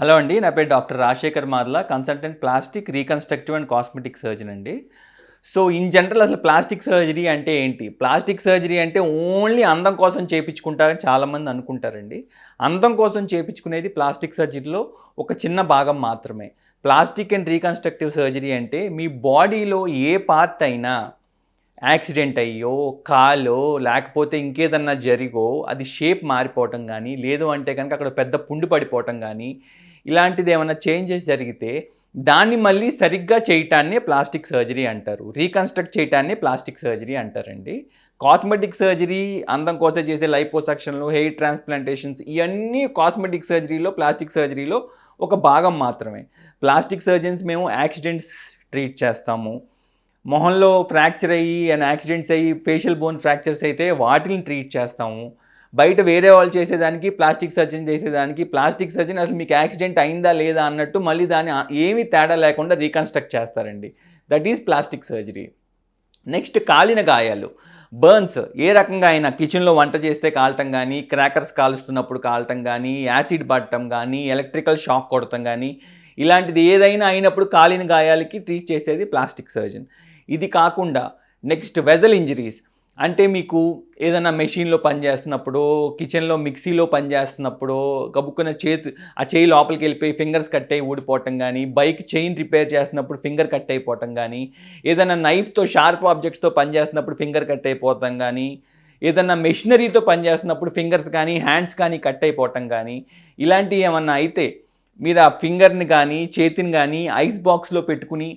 Hello అండి నా పేరు doctor Rajashekar Marla consultant plastic reconstructive and cosmetic surgeon అండి. సో ఇన్ జనరల్ అసలు ప్లాస్టిక్ సర్జరీ అంటే ఏంటి? ప్లాస్టిక్ సర్జరీ అంటే ఓన్లీ అందం కోసం చేయించుకుంటారని చాలామంది అనుకుంటారండి. అందం కోసం చేయించుకునేది ప్లాస్టిక్ సర్జరీలో ఒక చిన్న భాగం మాత్రమే. ప్లాస్టిక్ అండ్ రీకన్స్ట్రక్టివ్ సర్జరీ అంటే మీ బాడీలో ఏ పార్ట్ అయినా యాక్సిడెంట్ అయ్యో కాలో లేకపోతే ఇంకేదన్నా జరిగో అది షేప్ మారిపోవటం కానీ లేదు అంటే కనుక అక్కడ పెద్ద పుండు పడిపోవటం కానీ ఇలాంటిది ఏమైనా చేంజెస్ జరిగితే దాన్ని మళ్ళీ సరిగ్గా చేయటాన్ని ప్లాస్టిక్ సర్జరీ అంటారు. రీకన్స్ట్రక్ట్ చేయటాన్నే ప్లాస్టిక్ సర్జరీ అంటారండి. కాస్మెటిక్ సర్జరీ అందం కోసం చేసే లైపోసక్షన్లు హెయిర్ ట్రాన్స్ప్లాంటేషన్స్ ఇవన్నీ కాస్మెటిక్ సర్జరీలో ప్లాస్టిక్ సర్జరీలో ఒక భాగం మాత్రమే. ప్లాస్టిక్ సర్జన్స్ మేము యాక్సిడెంట్స్ ట్రీట్ చేస్తాము. మొహంలో ఫ్రాక్చర్ అయ్యి అండ్ యాక్సిడెంట్స్ అయ్యి ఫేషియల్ బోన్ ఫ్రాక్చర్స్ అయితే వాటిని ట్రీట్ చేస్తాము. బయట వేరే వాళ్ళు చేసేదానికి ప్లాస్టిక్ సర్జన్ చేసేదానికి ప్లాస్టిక్ సర్జన్ అసలు మీకు యాక్సిడెంట్ అయిందా లేదా అన్నట్టు మళ్ళీ దాన్ని ఏమీ తేడా లేకుండా రీకన్స్ట్రక్ట్ చేస్తారండి. That is plastic surgery next కాలిన గాయాలు. బర్న్స్ ఏ రకంగా అయినా కిచెన్లో వంట చేస్తే కాలటం కానీ క్రాకర్స్ కాలుస్తున్నప్పుడు కాలటం కానీ యాసిడ్ పడటం కానీ ఎలక్ట్రికల్ షాక్ కొడటం కానీ ఇలాంటిది ఏదైనా అయినప్పుడు కాలిన గాయాలకి ట్రీట్ చేసేది ప్లాస్టిక్ సర్జన్ ఇది కాకుండా నెక్స్ట్ వెజల్ ఇంజరీస్ అంటే మీకు ఏదైనా మెషిన్లో పనిచేస్తున్నప్పుడు కిచెన్లో మిక్సీలో పనిచేస్తున్నప్పుడు గబుక్కున్న చేతి ఆ చేయి లోపలికి వెళ్ళిపోయి ఫింగర్స్ కట్ అయి ఊడిపోవటం కానీ బైక్ చైన్ రిపేర్ చేస్తున్నప్పుడు ఫింగర్ కట్ అయిపోవటం కానీ ఏదైనా నైఫ్తో షార్ప్ ఆబ్జెక్ట్స్తో పనిచేస్తున్నప్పుడు ఫింగర్ కట్ అయిపోవటం కానీ ఏదన్నా మెషినరీతో పనిచేస్తున్నప్పుడు ఫింగర్స్ కానీ హ్యాండ్స్ కానీ కట్ అయిపోవటం కానీ ఇలాంటివి ఏమన్నా అయితే మీరు ఆ ఫింగర్ని కానీ చేతిని కానీ ఐస్ బాక్స్లో పెట్టుకుని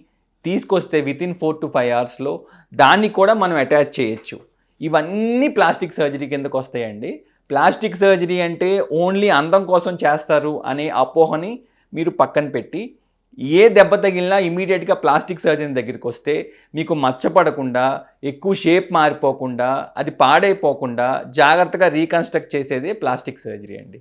తీసుకొస్తే వితిన్ ఫోర్ టు ఫైవ్ అవర్స్లో దాన్ని కూడా మనం అటాచ్ చేయొచ్చు. ఇవన్నీ ప్లాస్టిక్ సర్జరీ కిందకు వస్తాయండి. ప్లాస్టిక్ సర్జరీ అంటే ఓన్లీ అందం కోసం చేస్తారు అనే అపోహని మీరు పక్కన పెట్టి ఏ దెబ్బ తగిలినా ఇమీడియట్గా ప్లాస్టిక్ సర్జరీ దగ్గరికి వస్తే మీకు మచ్చపడకుండా ఎక్కువ షేప్ మారిపోకుండా అది పాడైపోకుండా జాగ్రత్తగా రీకన్స్ట్రక్ట్ చేసేదే ప్లాస్టిక్ సర్జరీ అండి.